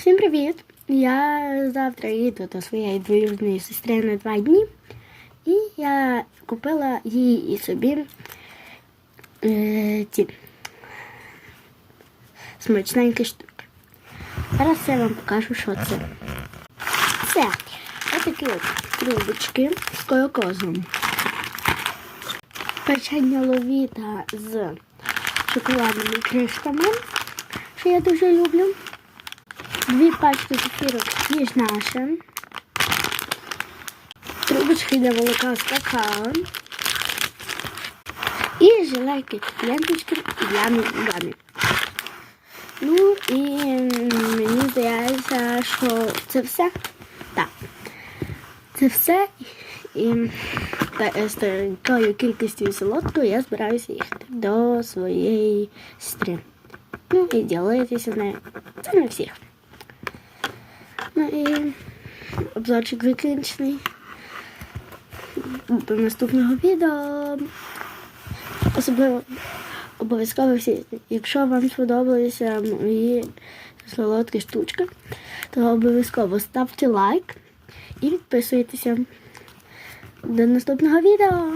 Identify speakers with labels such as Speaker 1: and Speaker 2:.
Speaker 1: Всім привіт! Я завтра їду до своєї двоюрідної сестри на два дні. І я купила їй і собі е, ці смачненькі штуки. Зараз я вам покажу, що це. Це ось такі от трубочки з кокосом. Печення ловіта з шоколадними кришками, що я дуже люблю. Дві пачки зефірок ніж наше. Трубочки для молока з какао. І жилейки ленточки для гамі. Ну і мені здається, що це все. Так. Це все. І та- з такою кількістю солодкою я збираюся їхати до своєї сестри. Ну і ділитися нею. Це не всіх. Ну обзорчик закінчений. До наступного відео. Особливо обов'язково всі, якщо вам сподобалися мої солодкі штучки, то обов'язково ставте лайк і підписуйтеся. До наступного відео!